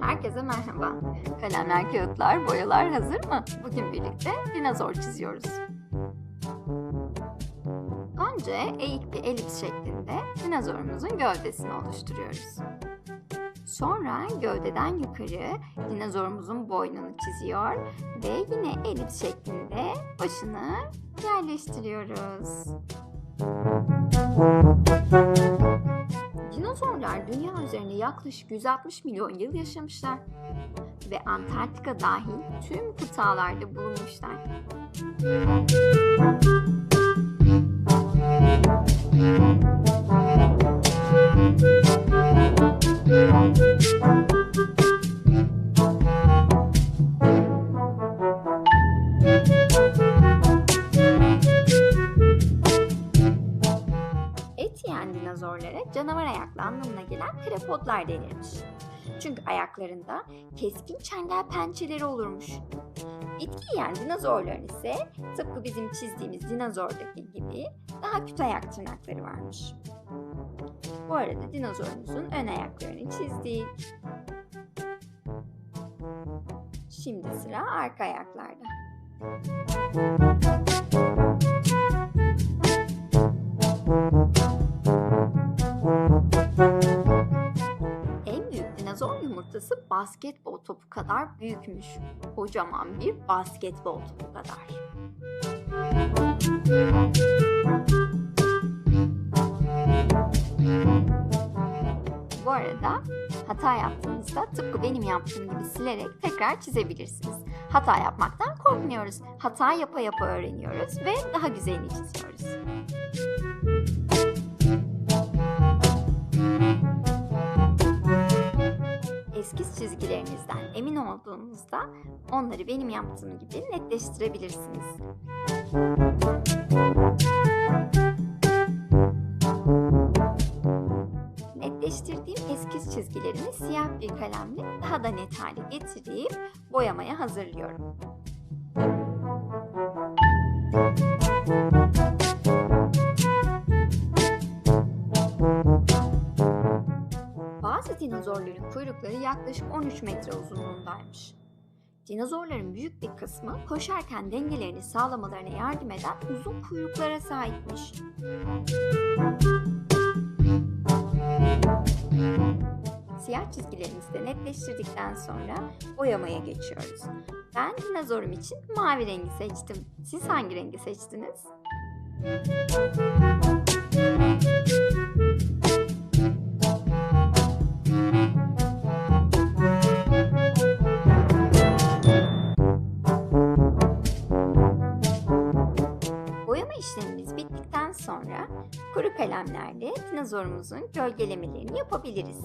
Herkese merhaba. Kalemler, kağıtlar, boyalar hazır mı? Bugün birlikte dinozor çiziyoruz. Önce eğik bir elips şeklinde dinozorumuzun gövdesini oluşturuyoruz. Sonra gövdeden yukarı dinozorumuzun boynunu çiziyor ve yine elips şeklinde başını yerleştiriyoruz. Dinozorlar dünya üzerinde yaklaşık 160 milyon yıl yaşamışlar ve Antarktika dahil tüm kıtalarda bulunmuşlar. Dinozorlara canavar ayaklı anlamına gelen krepodlar denirmiş. Çünkü ayaklarında keskin çengel pençeleri olurmuş. Bitki yiyen dinozorların ise tıpkı bizim çizdiğimiz dinozordaki gibi daha küt ayak tırnakları varmış. Bu arada dinozorumuzun ön ayaklarını çizdik. Şimdi sıra arka ayaklarda. En basketbol topu kadar büyükmüş. Kocaman bir basketbol topu kadar. Bu arada hata yaptığınızda tıpkı benim yaptığım gibi silerek tekrar çizebilirsiniz. Hata yapmaktan korkmuyoruz. Hata yapa yapa öğreniyoruz ve daha güzelini çiziyoruz. Olduğunuzda onları benim yaptığım gibi netleştirebilirsiniz. Netleştirdiğim eskiz çizgilerimi siyah bir kalemle daha da net hale getirip boyamaya hazırlıyorum. Bazı dinozorların kuyrukları yaklaşık 13 metre uzunluğundaymış. Dinozorların büyük bir kısmı koşarken dengelerini sağlamalarına yardım eden uzun kuyruklara sahipmiş. Siyah çizgilerimizi de netleştirdikten sonra boyamaya geçiyoruz. Ben dinozorum için mavi rengi seçtim. Siz hangi rengi seçtiniz? Boyama işlemimiz bittikten sonra kuru kalemlerle dinozorumuzun gölgelemelerini yapabiliriz.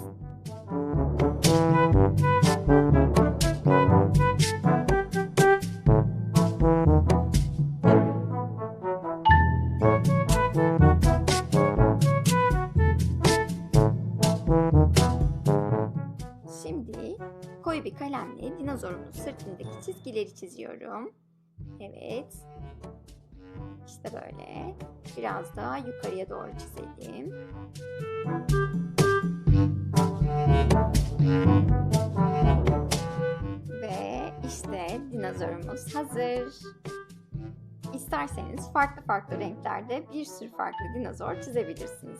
Şimdi koyu bir kalemle dinozorumun sırtındaki çizgileri çiziyorum. Evet. İşte böyle. Biraz daha yukarıya doğru çizelim. Ve işte dinozorumuz hazır. İsterseniz farklı farklı renklerde bir sürü farklı dinozor çizebilirsiniz.